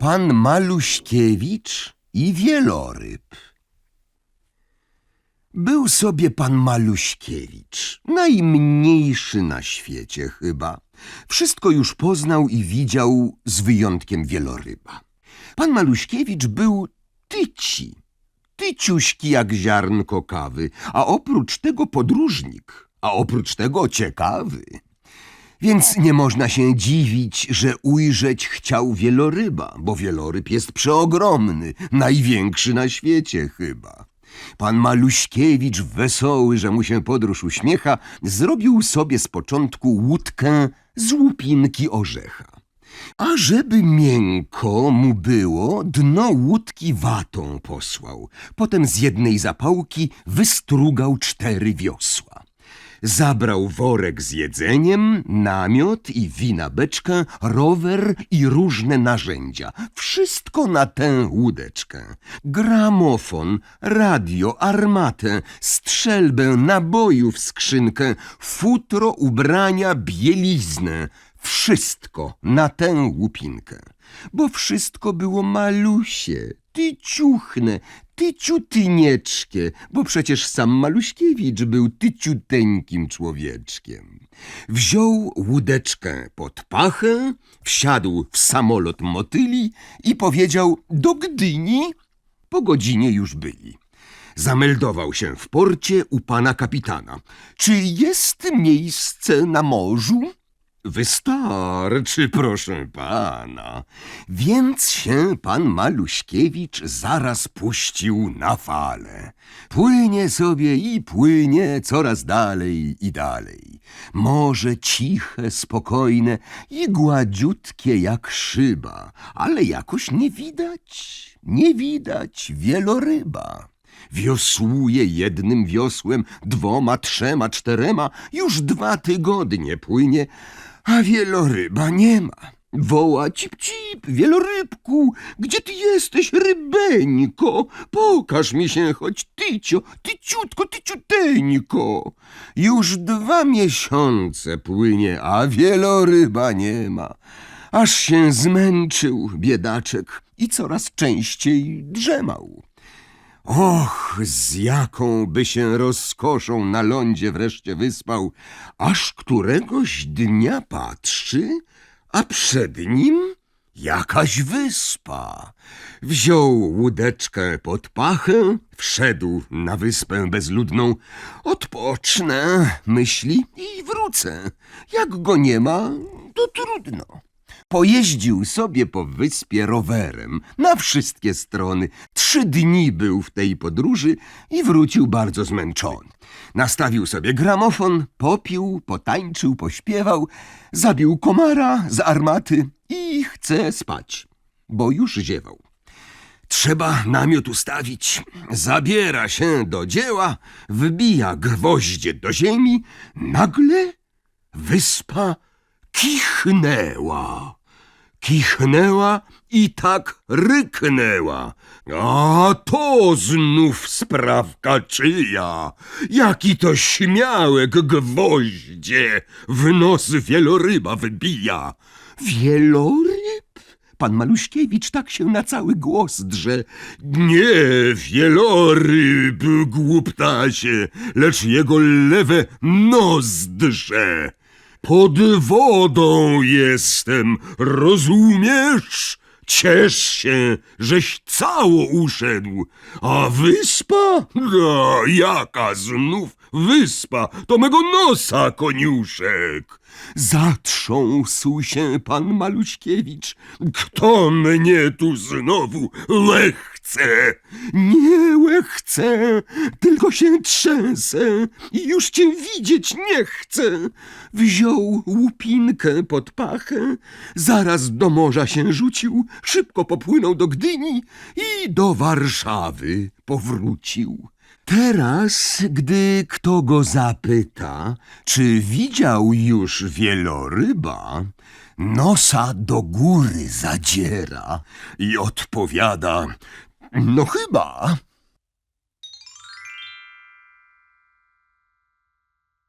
pan Maluśkiewicz i wieloryb. Był sobie pan Maluśkiewicz, najmniejszy na świecie chyba. Wszystko już poznał i widział z wyjątkiem wieloryba. Pan Maluśkiewicz był tyci, tyciuśki jak ziarnko kawy, a oprócz tego podróżnik, a oprócz tego ciekawy. Więc nie można się dziwić, że ujrzeć chciał wieloryba, bo wieloryb jest przeogromny, największy na świecie chyba. Pan Maluśkiewicz, wesoły, że mu się podróż uśmiecha, zrobił sobie z początku łódkę z łupinki orzecha. A żeby miękko mu było, dno łódki watą posłał. Potem z jednej zapałki wystrugał cztery wiosła. Zabrał worek z jedzeniem, namiot i wina beczkę, rower i różne narzędzia. Wszystko na tę łódeczkę. Gramofon, radio, armatę, strzelbę, nabojów skrzynkę, futro, ubrania, bieliznę. Wszystko na tę łupinkę. Bo wszystko było malusie, tyciuchne, tyciutynieczkie, bo przecież sam Maluśkiewicz był tyciuteńkim człowieczkiem. Wziął łódeczkę pod pachę, wsiadł w samolot motyli i powiedział do Gdyni. Po godzinie już byli. Zameldował się w porcie u pana kapitana. Czy jest miejsce na morzu? Wystarczy, proszę pana. Więc się pan Maluśkiewicz zaraz puścił na falę. Płynie sobie i płynie coraz dalej i dalej. Morze ciche, spokojne i gładziutkie jak szyba, ale jakoś nie widać, nie widać wieloryba. Wiosłuje jednym wiosłem, dwoma, trzema, czterema, już dwa tygodnie płynie, a wieloryba nie ma. Woła cip cip, wielorybku, gdzie ty jesteś, rybeńko? Pokaż mi się choć tycio, tyciutko, tyciuteńko. Już dwa miesiące płynie, a wieloryba nie ma. Aż się zmęczył, biedaczek, i coraz częściej drzemał. Och, z jaką by się rozkoszą na lądzie wreszcie wyspał, aż któregoś dnia patrzy, a przed nim jakaś wyspa. Wziął łódeczkę pod pachę, wszedł na wyspę bezludną. Odpocznę, myśli, i wrócę. Jak go nie ma, to trudno. Pojeździł sobie po wyspie rowerem na wszystkie strony. Trzy dni był w tej podróży i wrócił bardzo zmęczony. Nastawił sobie gramofon, popił, potańczył, pośpiewał, zabił komara z armaty i chce spać, bo już ziewał. Trzeba namiot ustawić. Zabiera się do dzieła, wbija gwoździe do ziemi. Nagle wyspa kichnęła. Kichnęła i tak ryknęła. A to znów sprawka czyja. Jaki to śmiałek gwoździe w nos wieloryba wybija. Wieloryb? Pan Maluśkiewicz tak się na cały głos drze. Nie wieloryb, głuptasie, lecz jego lewe nozdrze. Pod wodą jestem, rozumiesz? Ciesz się, żeś cało uszedł. A wyspa? No, jaka znów wyspa? To mego nosa, koniuszek. Zatrząsł się pan Maluśkiewicz. Kto mnie tu znowu łechce? Nie łechce, tylko się trzęsę i już cię widzieć nie chcę. Wziął łupinkę pod pachę, zaraz do morza się rzucił, szybko popłynął do Gdyni i do Warszawy powrócił. Teraz, gdy kto go zapyta, czy widział już wieloryba, nosa do góry zadziera i odpowiada, no chyba.